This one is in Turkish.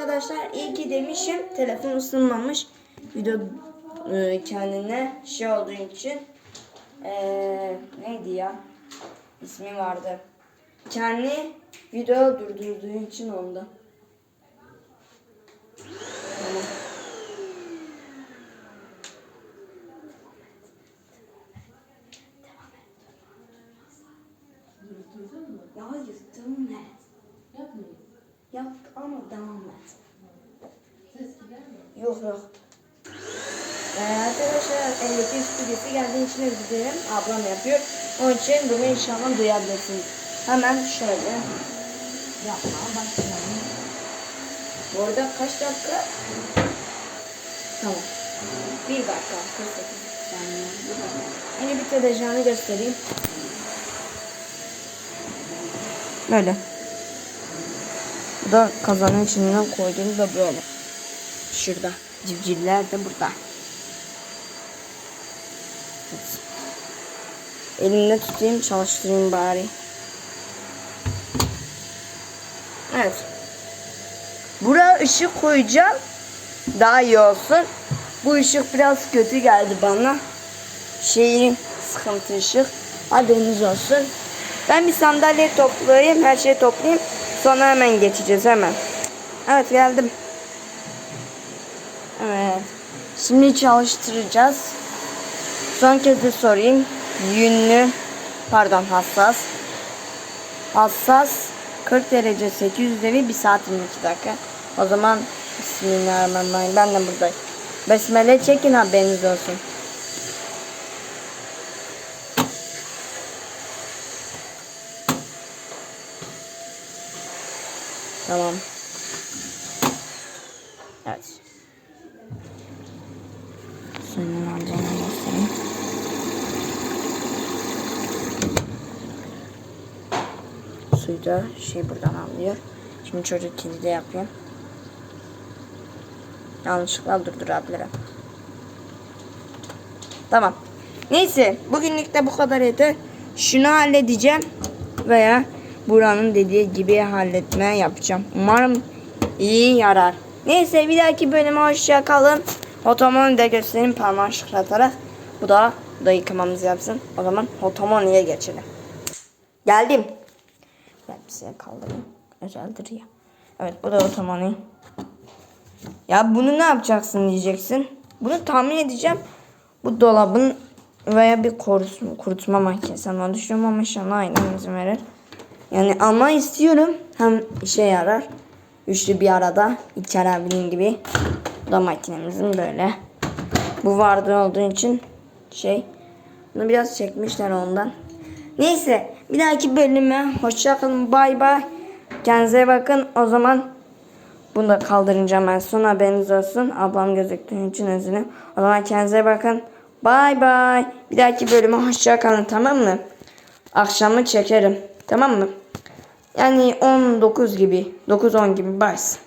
arkadaşlar iyi ki demişim. Telefon ısınmamış. Video e, kendine şey olduğu için e, neydi ya? İsmi vardı. Kendi video durdurduğu için oldu. Tamam. Ya yırttım ne? Yapmayın. Yaptı ama devam et. Yok yok. Ee, arkadaşlar elektrik stüdyosu geldiği için özür dilerim. Ablam yapıyor. Onun için bunu inşallah duyabilirsiniz. Hemen şöyle. Yapma başlayalım. Bu arada kaç dakika? Tamam. Bir dakika. 48 saniye. Yeni bitireceğini göstereyim. Böyle. Da kazanın içinden koyduğum da böyle. Şurada. Civcivler de burada. Evet. Elimde tutayım çalıştırayım bari. Evet. Buraya ışık koyacağım. Daha iyi olsun. Bu ışık biraz kötü geldi bana. Şeyin sıkıntı ışık. Haberiniz olsun. Ben bir sandalye toplayayım. Her şeyi toplayayım. Sonra hemen geçeceğiz hemen. Evet geldim. Evet. Şimdi çalıştıracağız. Son kez de sorayım. Yünlü, pardon hassas. Hassas 40 derece 800 devir 1 saat 22 dakika. O zaman Bismillahirrahmanirrahim. Ben de buradayım. Besmele çekin haberiniz olsun. Tamam. Evet. Suyunu alacağını göstereyim. Suyu da şey buradan alıyor. Şimdi çocuk kilidi yapayım. Yanlışlıkla durdurabilirim. Tamam. Neyse bugünlük de bu kadar yeter. Şunu halledeceğim veya buranın dediği gibi halletmeye yapacağım. Umarım iyi yarar. Neyse bir dahaki bölüme hoşça kalın. Otomonu da göstereyim parmağı şıklatarak. Bu da da yıkamamızı yapsın. O zaman otomoniye geçelim. Geldim. Ben şey kaldırayım. Özeldir ya. Evet bu da otomoni. Ya bunu ne yapacaksın diyeceksin. Bunu tahmin edeceğim. Bu dolabın veya bir kurutma, kurutma makinesi ama düşünüyorum ama inşallah aynı izin verir. Yani almayı istiyorum. Hem işe yarar. Üçlü bir arada. İlker abinin gibi. Bu da makinemizin böyle. Bu vardı olduğu için şey. Bunu biraz çekmişler ondan. Neyse bir dahaki bölüme hoşçakalın bay bay. Kendinize bakın o zaman bunu da kaldırınca ben son haberiniz olsun. Ablam gözüktüğü için özür dilerim. O zaman kendinize bakın. Bay bay. Bir dahaki bölüme hoşçakalın tamam mı? Akşamı çekerim. Tamam mı? Yani 19 gibi. 9-10 gibi bars.